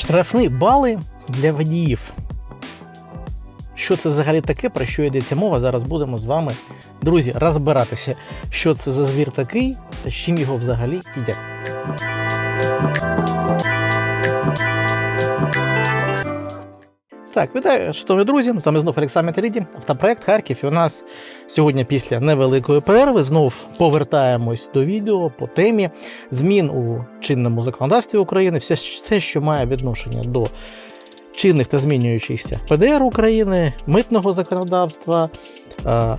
Штрафні бали для водіїв. Що це взагалі таке, про що йдеться мова? Зараз будемо з вами, друзі, розбиратися, що це за звір такий та з чим його взагалі їдять. Так, вітаю, шановні друзі. З вами знов Олександр Теріді, автопроект Харків. І у нас сьогодні після невеликої перерви знов повертаємось до відео по темі змін у чинному законодавстві України. Все, все що має відношення до чинних та змінюючихся ПДР України, митного законодавства, е,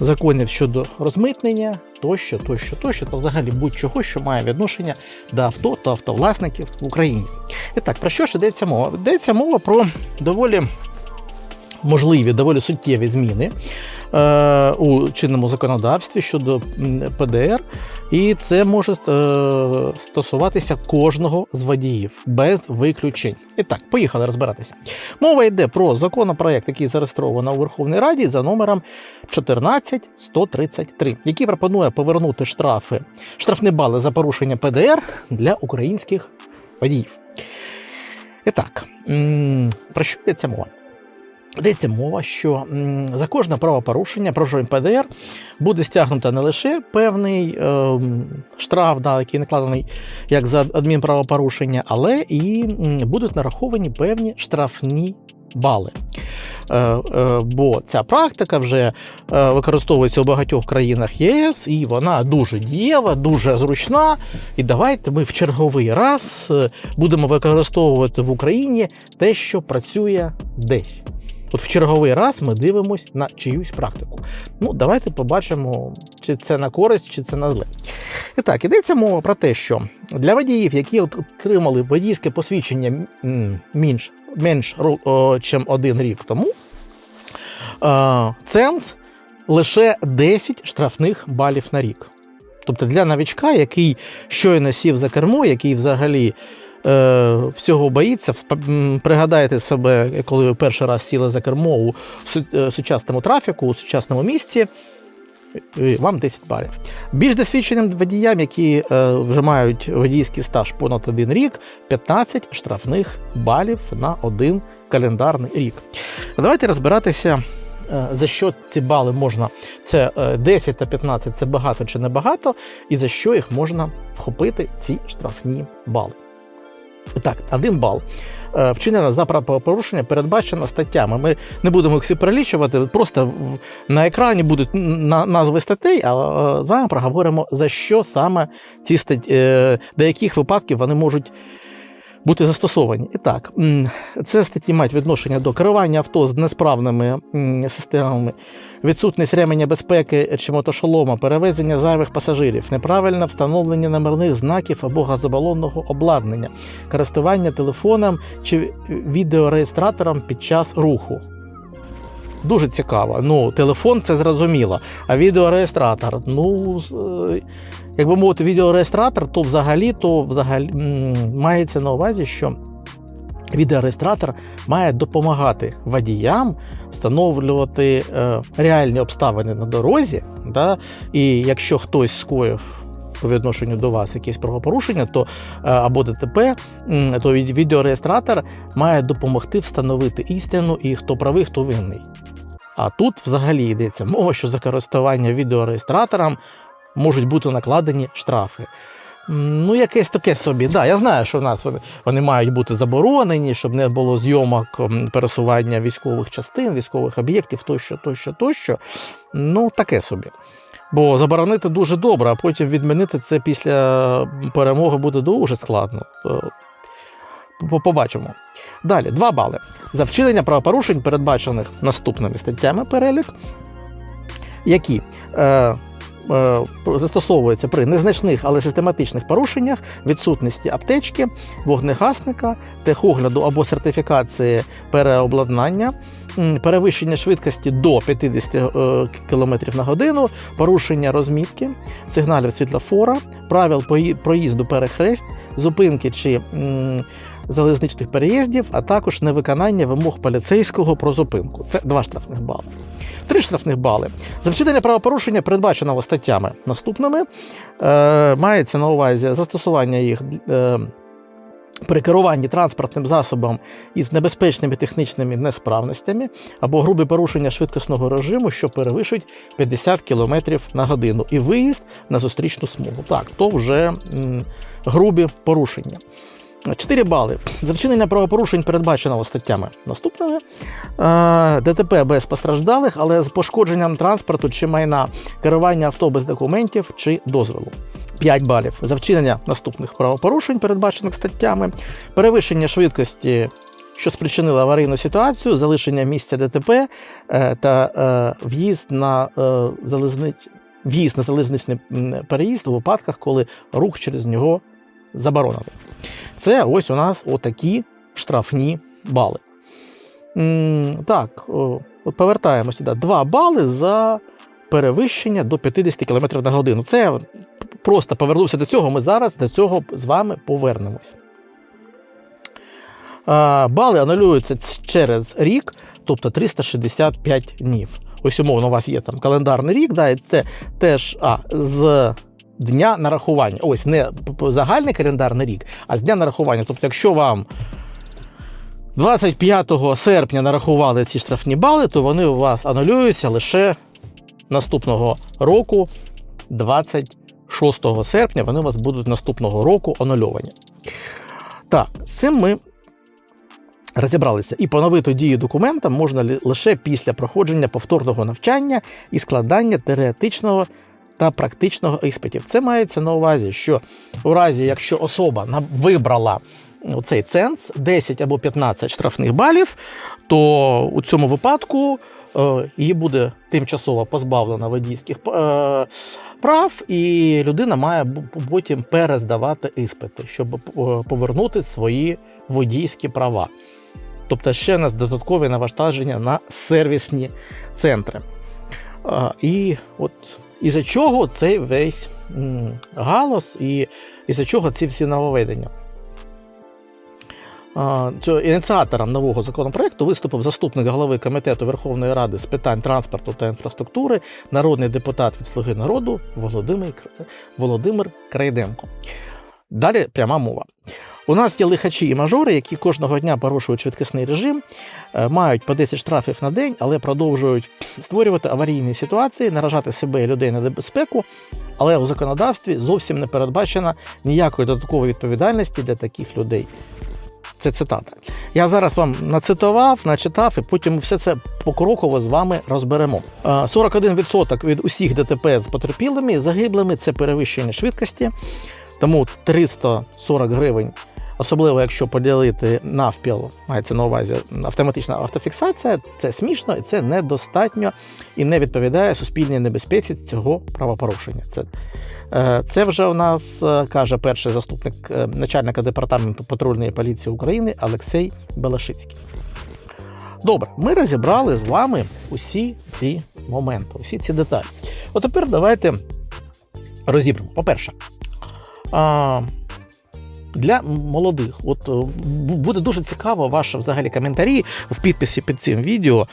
законів щодо розмитнення, тощо, тощо, тощо, та взагалі будь-чого, що має відношення до авто та автовласників в Україні. І так, про що ж йдеться мова? Йдеться мова про доволі можливі, доволі суттєві зміни у чинному законодавстві щодо ПДР, і це може е, стосуватися кожного з водіїв без виключень. І так, поїхали розбиратися. Мова йде про законопроект, який зареєстровано у Верховній Раді за номером 14133, який пропонує повернути штрафи, штрафні бали за порушення ПДР для українських водіїв. І так, про що йдеться мова? Йдеться мова, що за кожне правопорушення порушення ПДР буде стягнуто не лише певний ем, штраф, да, який накладений як за адмінправопорушення, але і будуть нараховані певні штрафні бали. Е, е, бо ця практика вже е, використовується у багатьох країнах ЄС, і вона дуже дієва, дуже зручна. І давайте ми в черговий раз е, будемо використовувати в Україні те, що працює десь. От в черговий раз ми дивимось на чиюсь практику. Ну, давайте побачимо, чи це на користь, чи це на зле. І так, ідеться мова про те, що для водіїв, які отримали водійське посвідчення менш, менш чим один рік тому, ценз лише 10 штрафних балів на рік. Тобто для новичка, який щойно сів за кермо, який взагалі всього боїться, пригадайте себе, коли ви перший раз сіли за кермо у е, сучасному трафіку, у сучасному місці. Вам 10 балів. Більш досвідченим водіям, які е, вже мають водійський стаж понад один рік, 15 штрафних балів на один календарний рік. Давайте розбиратися, е, за що ці бали можна. Це е, 10 та 15 це багато чи не багато, і за що їх можна вхопити, ці штрафні бали. Так, один бал. Е, Вчинена за правопорушення передбачена статтями. Ми не будемо їх всі перелічувати, просто на екрані будуть назви статей, а зараз вами проговоримо, за що саме ці статті, е, до яких випадків вони можуть бути застосовані. І так, це статті мають відношення до керування авто з несправними системами, відсутність ременя безпеки чи мотошолома, перевезення зайвих пасажирів, неправильне встановлення номерних знаків або газобалонного обладнання, користування телефоном чи відеореєстратором під час руху. Дуже цікаво. Ну, телефон це зрозуміло. А відеореєстратор, ну, з- е, як би мовити, відеореєстратор, то взагалі, то взагалі мається на увазі, що відеореєстратор має допомагати водіям встановлювати е, реальні обставини на дорозі. Да? І якщо хтось скоїв по відношенню до вас якесь правопорушення, то е, або ДТП, то відеореєстратор має допомогти встановити істину і хто правий, хто винний. А тут взагалі йдеться мова, що за користування відеореєстратором можуть бути накладені штрафи. Ну, якесь таке собі. Да, я знаю, що в нас вони, вони мають бути заборонені, щоб не було зйомок пересування військових частин, військових об'єктів тощо, тощо, тощо. Ну, таке собі. Бо заборонити дуже добре, а потім відмінити це після перемоги буде дуже складно. Побачимо. Далі, 2 бали. За вчинення правопорушень, передбачених наступними статтями перелік, які е, е, застосовуються при незначних, але систематичних порушеннях, відсутності аптечки, вогнегасника, техогляду або сертифікації переобладнання, перевищення швидкості до 50 е, км на годину, порушення розмітки, сигналів світлофора, правил проїзду перехресть, зупинки чи залізничних переїздів, а також невиконання вимог поліцейського про зупинку. Це два штрафних бали. Три штрафних бали. За вчинення правопорушення, передбаченого статтями наступними, е, мається на увазі застосування їх. Е, при керуванні транспортним засобом із небезпечними технічними несправностями або грубе порушення швидкісного режиму, що перевищують 50 км на годину, і виїзд на зустрічну смугу. Так, то вже м, грубі порушення. 4 бали. За вчинення правопорушень передбаченого статтями наступними. Е, ДТП без постраждалих, але з пошкодженням транспорту чи майна, керування авто без документів чи дозволу. 5 балів. За вчинення наступних правопорушень, передбачених статтями, перевищення швидкості, що спричинило аварійну ситуацію, залишення місця ДТП е, та е, в'їзд на е, залізни... в'їзд на залізничний переїзд у випадках, коли рух через нього заборонений. Це ось у нас отакі штрафні бали. Так, от повертаємо сюди. 2 бали за перевищення до 50 км на годину. Це просто повернувся до цього. Ми зараз до цього з вами повернемось. Бали анулюються через рік, тобто 365 днів. Ось умовно, у вас є там календарний рік, да, і це теж а, з дня нарахування. Ось не загальний календарний рік, а з дня нарахування. Тобто, якщо вам 25 серпня нарахували ці штрафні бали, то вони у вас анулюються лише наступного року, 26 серпня, вони у вас будуть наступного року анульовані. Так, з цим ми розібралися. І поновити дію документа можна лише після проходження повторного навчання і складання теоретичного та практичного іспитів. Це мається на увазі, що у разі, якщо особа вибрала цей ценз 10 або 15 штрафних балів, то у цьому випадку е, її буде тимчасово позбавлена водійських е, прав, і людина має потім перездавати іспити, щоб е, повернути свої водійські права. Тобто ще нас додаткові навантаження на сервісні центри. І от із-за чого цей весь м, галас, і із-за чого ці всі нововведення. Ініціатором нового законопроекту виступив заступник голови комітету Верховної Ради з питань транспорту та інфраструктури, народний депутат від Слуги народу Володимир Крайденко. Далі пряма мова. У нас є лихачі і мажори, які кожного дня порушують швидкісний режим, е, мають по 10 штрафів на день, але продовжують створювати аварійні ситуації, наражати себе і людей на небезпеку. Але у законодавстві зовсім не передбачено ніякої додаткової відповідальності для таких людей. Це цитата. Я зараз вам нацитував, начитав, і потім все це покроково з вами розберемо. Е, 41% від усіх ДТП з потерпілими загиблими це перевищення швидкості. Тому 340 гривень, особливо якщо поділити навпіл, мається на увазі автоматична автофіксація, це смішно і це недостатньо і не відповідає суспільній небезпеці цього правопорушення. Це, е, це вже у нас е, каже перший заступник е, начальника департаменту патрульної поліції України Олексій Белашицький. Добре, ми розібрали з вами усі ці моменти, усі ці деталі. От тепер давайте розібремо. По-перше, для молодих, от е, буде дуже цікаво ваші взагалі коментарі в підписі під цим відео.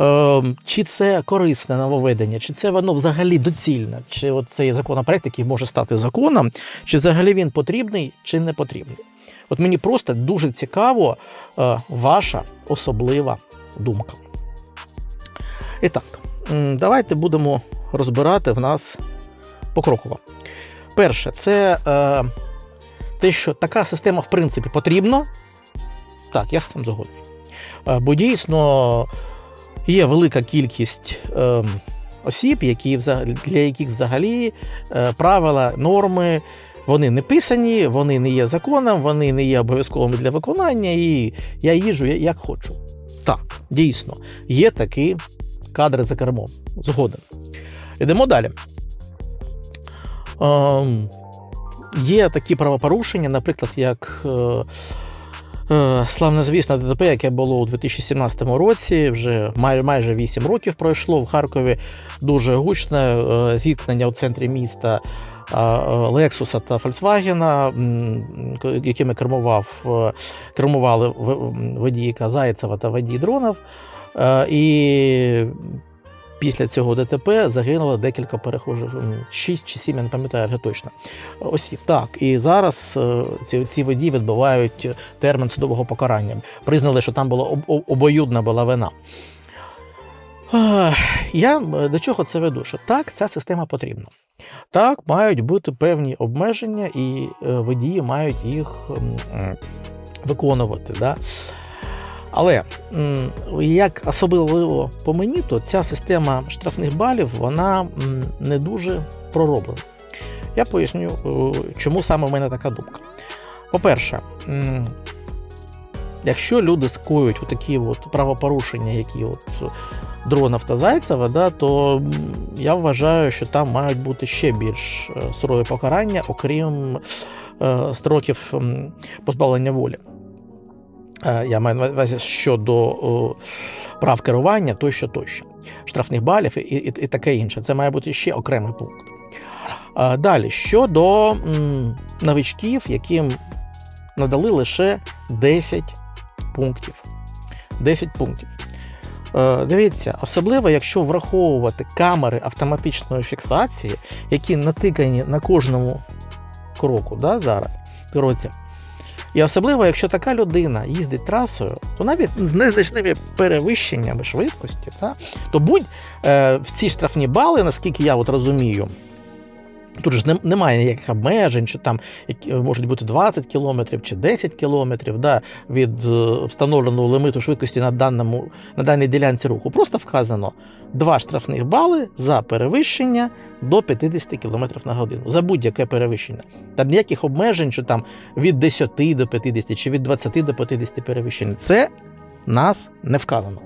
Е, Чи це корисне нововведення, чи це воно взагалі доцільне, чи от цей законопроект, який може стати законом, чи взагалі він потрібний, чи не потрібний. От мені просто дуже цікаво е, ваша особлива думка. І так, давайте будемо розбирати в нас покроково. Перше, це е, те, що така система, в принципі, потрібна. Так, я з цим згодний. Е, бо дійсно є велика кількість е, осіб, які для яких взагалі е, правила, норми. Вони не писані, вони не є законом, вони не є обов'язковими для виконання, і я їжу як хочу. Так, дійсно, є такі кадри за кермом. Згоден. Йдемо далі. Ем, є такі правопорушення, наприклад, як е, е, славнозвісне ДТП, яке було у 2017 році, вже май, майже 8 років пройшло в Харкові. Дуже гучне е, зіткнення у центрі міста. Лексуса та Фольксвагена, якими кермував, кермували в- м, водійка Зайцева та водій Дронов. І після цього ДТП загинуло декілька перехожих, 6 чи 7, я не пам'ятаю вже точно. Осіб. Так, і зараз е, ці, ці водії відбувають термін судового покарання. Признали, що там була об- об- обоюдна була вина. Я до чого це веду? Що так, ця система потрібна. Так, мають бути певні обмеження, і е, водії мають їх виконувати. Да? Але як особливо по мені, то ця система штрафних балів вона не дуже пророблена. Я поясню, е, чому саме в мене така думка. По-перше, якщо люди скоюють такі от правопорушення, які от дрона та Зайцева, да, то я вважаю, що там мають бути ще більш е, сурові покарання, окрім е, строків позбавлення волі. Е, Я маю на увазі щодо прав керування, тощо, тощо, штрафних балів і, і, і таке інше. Це має бути ще окремий пункт. Е, Далі, щодо м, новичків, яким надали лише 10 пунктів. 10 пунктів. Е, Дивіться, особливо, якщо враховувати камери автоматичної фіксації, які натикані на кожному кроку да, зараз, кроці. І особливо, якщо така людина їздить трасою, то навіть з незначними перевищеннями швидкості, та, то будь е, в ці штрафні бали, наскільки я от розумію, тут ж немає ніяких обмежень, що там які, можуть бути 20 кілометрів чи 10 кілометрів да, від е, встановленого лимиту швидкості на, даному, на даній ділянці руху. Просто вказано два штрафних бали за перевищення до 50 км на годину. За будь-яке перевищення. Там ніяких обмежень, що там від 10 до 50 чи від 20 до 50 перевищень. Це нас не вказано.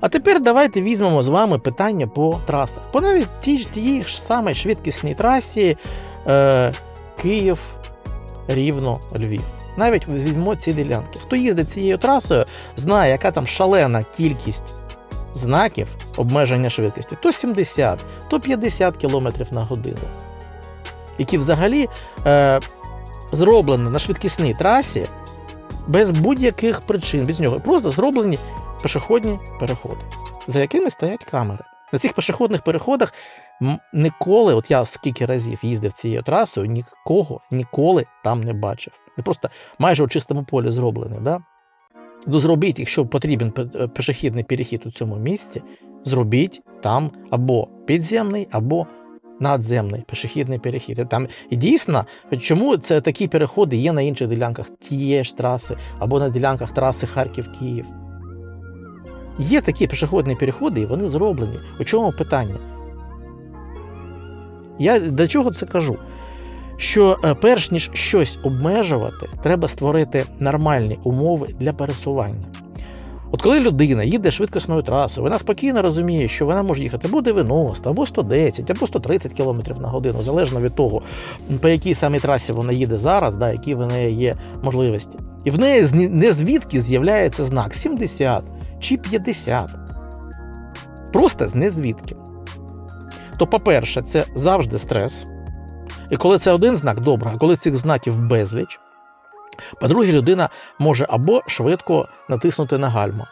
А тепер давайте візьмемо з вами питання по трасах. По навіть тій ж тій ж самій швидкісній трасі е, Київ, Рівно, Львів. Навіть візьмо ці ділянки. Хто їздить цією трасою, знає, яка там шалена кількість знаків обмеження швидкості. То 70, то 50 км на годину. Які взагалі е, зроблені на швидкісній трасі без будь-яких причин, без нього. Просто зроблені пішохідні переходи, за якими стоять камери. На цих пішохідних переходах ніколи, от я скільки разів їздив цією трасою, нікого ніколи там не бачив. Не просто майже у чистому полі зроблений. Да? Ну, зробіть, якщо потрібен пе- е, перехід у цьому місці, зробіть там або підземний, або надземний пішохідний перехід. Там і дійсно, чому це такі переходи є на інших ділянках тієї ж траси, або на ділянках траси Харків-Київ. Є такі пішохідні переходи, і вони зроблені. У чому питання? Я до чого це кажу? Що е, перш ніж щось обмежувати, треба створити нормальні умови для пересування. От коли людина їде швидкісною трасою, вона спокійно розуміє, що вона може їхати або 90, або 110, або 130 км на годину, залежно від того, по якій самій трасі вона їде зараз, да, які в неї є можливості. І в неї не звідки з'являється знак 70 чи 50. Просто з незвідки. То, по-перше, це завжди стрес. І коли це один знак, добре, а коли цих знаків безліч, по-друге, людина може або швидко натиснути на гальма.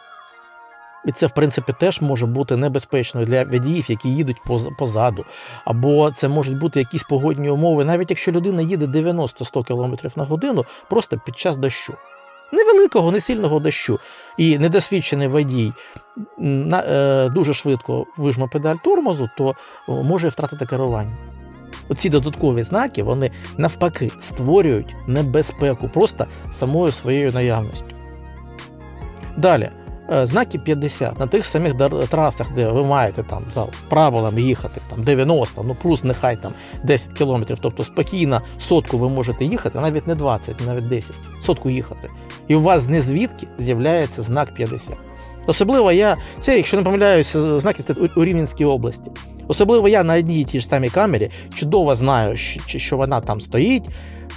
І це, в принципі, теж може бути небезпечною для водіїв, які їдуть поз- позаду. Або це можуть бути якісь погодні умови, навіть якщо людина їде 90-100 км на годину, просто під час дощу. Невеликого, не сильного дощу. І недосвідчений водій е, дуже швидко вижме педаль тормозу, то може втратити керування. Оці додаткові знаки вони навпаки створюють небезпеку просто самою своєю наявністю. Далі, е, знаки 50 на тих самих трасах, де ви маєте там за правилами їхати там 90, ну плюс нехай там 10 кілометрів, тобто спокійно сотку ви можете їхати, навіть не 20, навіть 10, сотку їхати. І у вас не звідки з'являється знак 50. Особливо я, це, якщо не помиляюся, знаки у Рівненській області. Особливо я на одній тій ж самій камері чудово знаю, що вона там стоїть.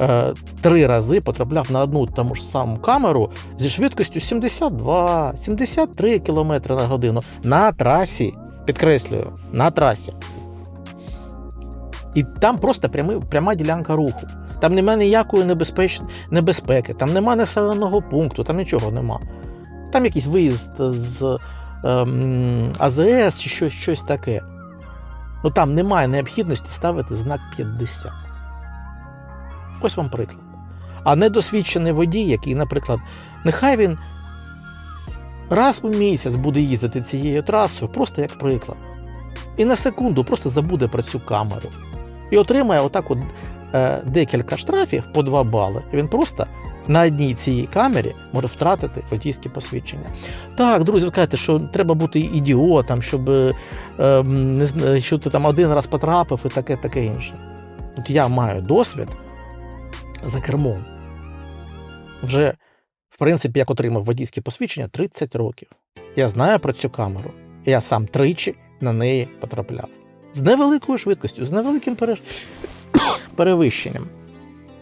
Е, три рази потрапляв на одну тому ж саму камеру зі швидкістю 72, 73 км на годину на трасі. Підкреслюю, на трасі. І там просто прямий, пряма ділянка руху. Там немає ніякої небезпеч... небезпеки, там немає населеного пункту, там нічого нема. Там якийсь виїзд з ем, АЗС чи щось, щось таке. Ну там немає необхідності ставити знак 50. Ось вам приклад. А недосвідчений водій, який, наприклад, нехай він раз у місяць буде їздити цією трасою, просто як приклад. І на секунду просто забуде про цю камеру. І отримає отак от е, декілька штрафів по 2 бали. І він просто на одній цій камері може втратити водійське посвідчення. Так, друзі, ви кажете, що треба бути ідіотом, щоб е, не знаю, що ти там один раз потрапив і таке, таке інше. От я маю досвід за кермом. Вже, в принципі, як отримав водійське посвідчення 30 років. Я знаю про цю камеру. Я сам тричі на неї потрапляв. З невеликою швидкістю, з невеликим пере... перевищенням.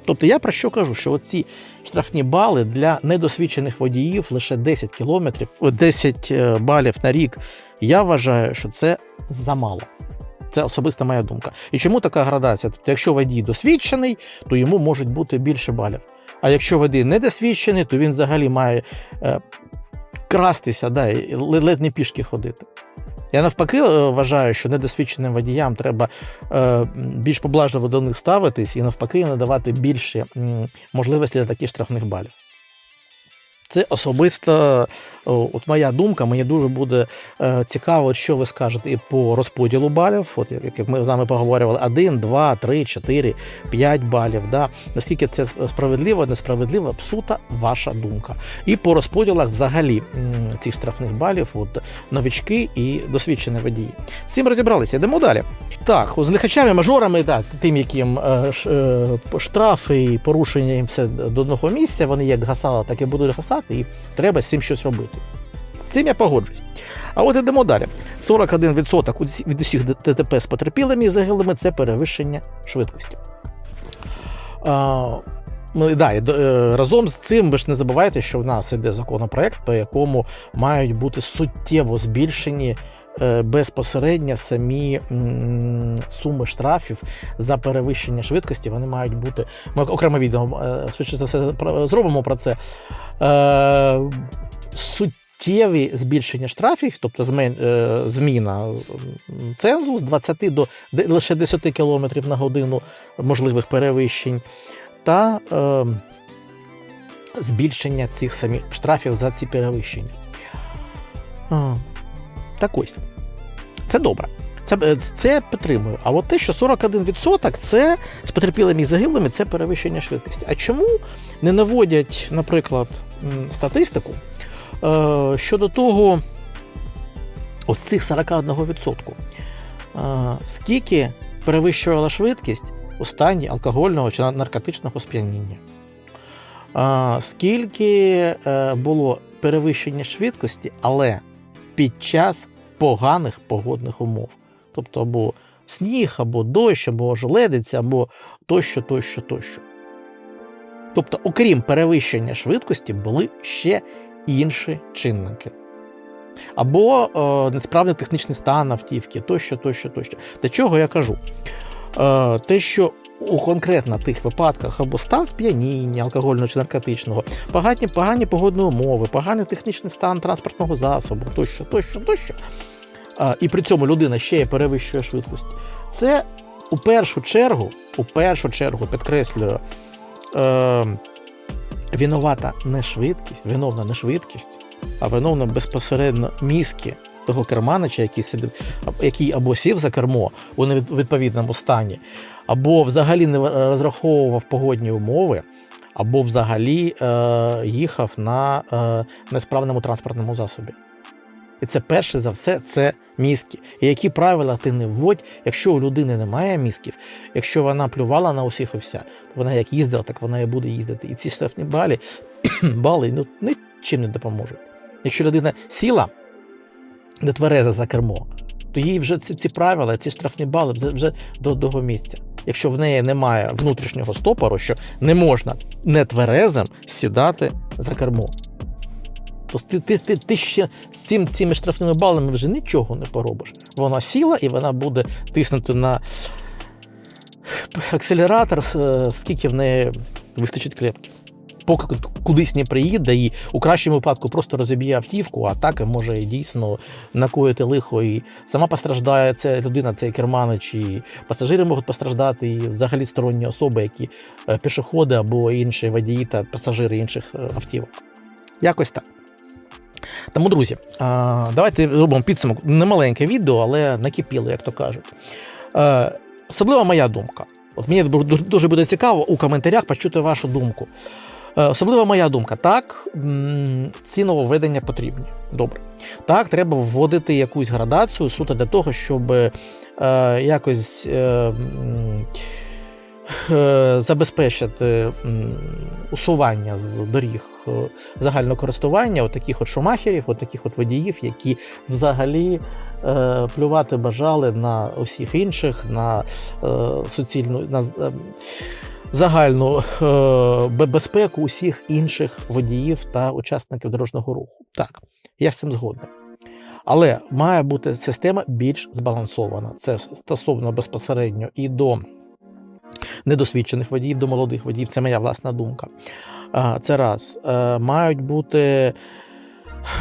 Тобто я про що кажу, що оці штрафні бали для недосвідчених водіїв лише 10 кілометрів, 10 е, балів на рік. Я вважаю, що це замало. Це особиста моя думка. І чому така градація? Тобто, якщо водій досвідчений, то йому можуть бути більше балів. А якщо водій недосвідчений, то він взагалі має е, крастися, да, і ледь не пішки ходити. Я навпаки е, вважаю, що недосвідченим водіям треба е, більш поблажливо до них ставитись і навпаки надавати більше можливості для таких штрафних балів. Це особисто от моя думка. Мені дуже буде е, цікаво, що ви скажете і по розподілу балів. От як ми з вами поговорювали, 1, 2, 3, 4, 5 балів. Да? Наскільки це справедливо, несправедливо, суто ваша думка. І по розподілах взагалі цих штрафних балів, от новички і досвідчені водії. З цим розібралися. Йдемо далі. Так, з лихачами, мажорами, так, тим, яким е, е, штрафи і порушення їм все до одного місця, вони як гасали, так і будуть гасати, і треба з цим щось робити. Цим я погоджуюсь. А от йдемо далі. 41% від усіх ДТП з потерпілими і загиблими це перевищення швидкості. А, Ну, да, і, е, разом з цим ви ж не забувайте, що в нас іде законопроект, по якому мають бути суттєво збільшені е, безпосередньо самі суми штрафів за перевищення швидкості. Вони мають бути. Ми окремо відео е, швидше за все зробимо про це. Е, суттєві збільшення штрафів, тобто е, зміна цензу з 20 до лише 10 км на годину можливих перевищень та е, збільшення цих самих штрафів за ці перевищення. Так ось. Це добре. Це, е, це підтримую. А от те, що 41% це з потерпілими і загиблими, це перевищення швидкості. А чому не наводять, наприклад, статистику щодо того, ось цих 41%? Е, скільки перевищувала швидкість у стані алкогольного чи наркотичного сп'яніння? Е, скільки е, було перевищення швидкості, але під час поганих погодних умов? Тобто або сніг, або дощ, або желедиця, або тощо, тощо, тощо. Тобто, окрім перевищення швидкості, були ще інші чинники. Або е, несправний технічний стан автівки, тощо, тощо, тощо. До чого я кажу? Е, те, що у конкретно тих випадках або стан сп'яніння алкогольного чи наркотичного, погані, погані погодні умови, поганий технічний стан транспортного засобу, тощо, тощо, тощо. А, і при цьому людина ще й перевищує швидкість. Це у першу чергу, у першу чергу підкреслюю, е, винувата не швидкість, виновна не швидкість, а виновна безпосередньо мізки того керманича, який сидив, який або сів за кермо у невідповідному стані, або взагалі не розраховував погодні умови, або взагалі е, їхав на е, несправному транспортному засобі. І це перше за все це мізки. І які правила ти не вводь, якщо у людини немає мізків, якщо вона плювала на усіх і вся, то вона як їздила, так вона і буде їздити. І ці штрафні бали, бали ну, нічим не допоможуть. Якщо людина сіла не твереза за кермо, то їй вже ці, ці правила, ці штрафні бали вже, до одного місця. Якщо в неї немає внутрішнього стопору, що не можна нетверезим сідати за кермо. То ти, ти, ти, ти ще з цим, цими штрафними балами вже нічого не поробиш. Вона сіла і вона буде тиснути на акселератор, скільки в неї вистачить клепки. поки кудись не приїде і у кращому випадку просто розіб'є автівку, а так може дійсно накоїти лихо. І сама постраждає ця людина, цей керманич, і пасажири можуть постраждати, і взагалі сторонні особи, які е, пішоходи або інші водії та пасажири інших е, автівок. Якось так. Тому, друзі, давайте зробимо підсумок. Немаленьке відео, але накипіло, як то кажуть. Е, Особливо моя думка. От мені дуже буде цікаво у коментарях почути вашу думку. Е, Особливо моя думка. Так, ці нововведення потрібні. Добре. Так, треба вводити якусь градацію суто для того, щоб е, якось забезпечити усування з доріг е, загального користування от таких от шумахерів, от таких от водіїв, які взагалі е, плювати бажали на усіх інших, на е, суцільну на е, загальну е, безпеку усіх інших водіїв та учасників дорожнього руху. Так, я з цим згоден. Але має бути система більш збалансована. Це стосовно безпосередньо і до недосвідчених водіїв, до молодих водіїв. Це моя власна думка. Це раз. Е, Мають бути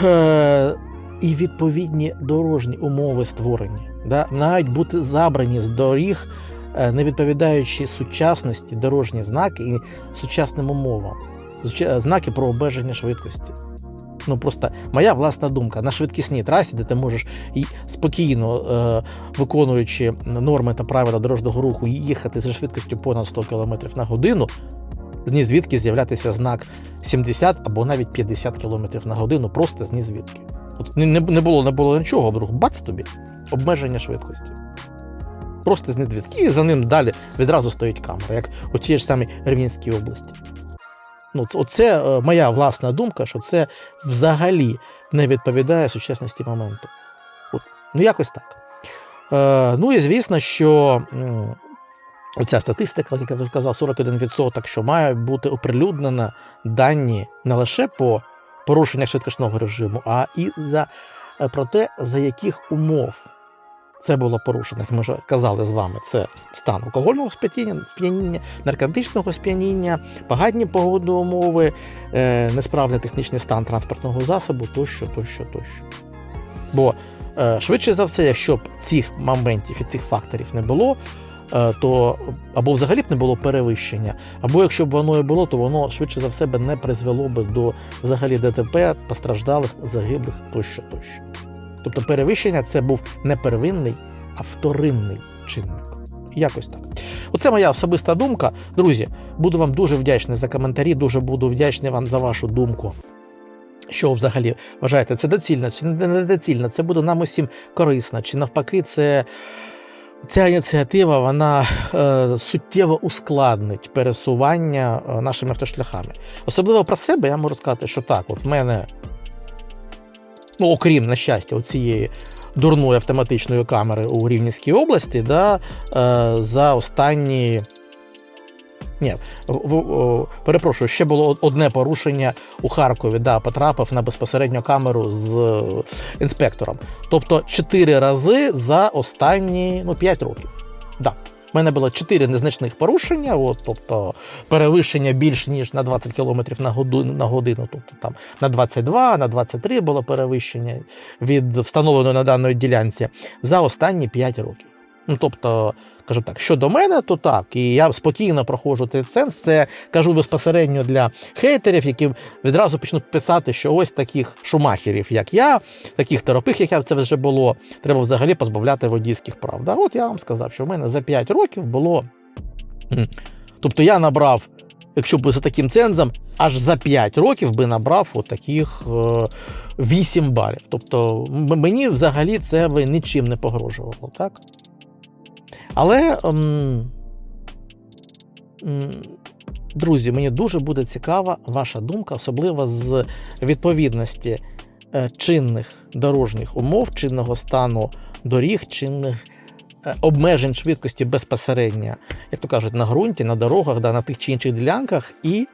е, і відповідні дорожні умови створені. Да? Мають бути забрані з доріг, е, не відповідаючи сучасності дорожні знаки і сучасним умовам. Знаки про обмеження швидкості. Ну просто моя власна думка на швидкісній трасі, де ти можеш спокійно, е, виконуючи норми та правила дорожнього руху, їхати зі швидкістю понад 100 км на годину, зні з'являтися знак 70 або навіть 50 км на годину, просто зні звідки. От не, не, було не було нічого, вдруг бац тобі обмеження швидкості. Просто зні звідки. І за ним далі відразу стоїть камера, як у тій ж самій Рівненській області. Ну, це- оце е, моя власна думка, що це взагалі не відповідає сучасності моменту. От, ну, якось так. Е, ну і звісно, що м, оця статистика, як я вже казав, 41%, що має бути оприлюднена дані не лише по порушеннях швидкісного режиму, а і за, е, про те, за яких умов це було порушено, як ми вже казали з вами, це стан алкогольного сп'яніння, наркотичного сп'яніння, погані погодні умови, е, несправний технічний стан транспортного засобу тощо, тощо, тощо. Бо е, швидше за все, якщо б цих моментів і цих факторів не було, е, то або взагалі б не було перевищення, або якщо б воно і було, то воно швидше за все не призвело би до взагалі ДТП, постраждалих, загиблих тощо, тощо. Тобто перевищення це був не первинний, а вторинний чинник. Якось так. Оце моя особиста думка. Друзі, буду вам дуже вдячний за коментарі, дуже буду вдячний вам за вашу думку. Що взагалі вважаєте, це доцільно чи не недоцільно? Це буде нам усім корисно, чи навпаки, це ця ініціатива вона е, суттєво ускладнить пересування е, нашими автошляхами. Особливо про себе я можу сказати, що так, от в мене, ну окрім на щастя, цієї дурної автоматичної камери у Рівненській області, да, е, за останні. Ні, перепрошую, ще було одне порушення у Харкові, да, потрапив на безпосередньо камеру з е, інспектором. Тобто 4 рази за останні ну, 5 років. Да. У мене було 4 незначних порушення, от, тобто перевищення більш ніж на 20 км на годину, на годину, тобто там на 22, на 23 було перевищення від встановленої на даної ділянці за останні 5 років. Ну, тобто, кажу так, щодо мене, то так. І я спокійно проходжу цей сенс. Це кажу безпосередньо для хейтерів, які відразу почнуть писати, що ось таких шумахерів, як я, таких торопих, як я це вже було, треба взагалі позбавляти водійських прав. Да? От я вам сказав, що в мене за 5 років було. Тобто я набрав, якщо б за таким цензом, аж за 5 років би набрав от таких е, 8 балів. Тобто мені взагалі це би нічим не погрожувало, так? Але, М м, друзі, мені дуже буде цікава ваша думка, особливо з відповідності е, чинних дорожніх умов, чинного стану доріг, чинних е, обмежень швидкості безпосередньо, як то кажуть, на ґрунті, на дорогах, да, на тих чи інших ділянках, і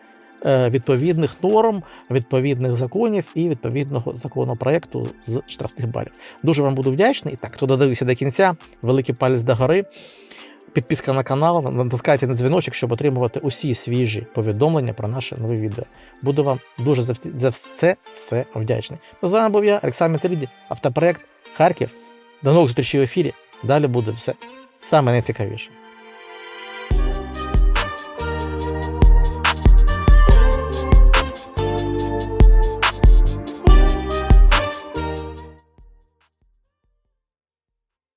відповідних норм, відповідних законів і відповідного законопроекту з штрафних балів. Дуже вам буду вдячний. І так, хто додивився до кінця, великий палець догори. підписка на канал, натискайте на дзвіночок, щоб отримувати усі свіжі повідомлення про наше нове відео. Буду вам дуже за це все вдячний. Ну, з вами був я, Олександр Металіді, автопроект Харків. До нових зустрічей в ефірі. Далі буде все саме найцікавіше.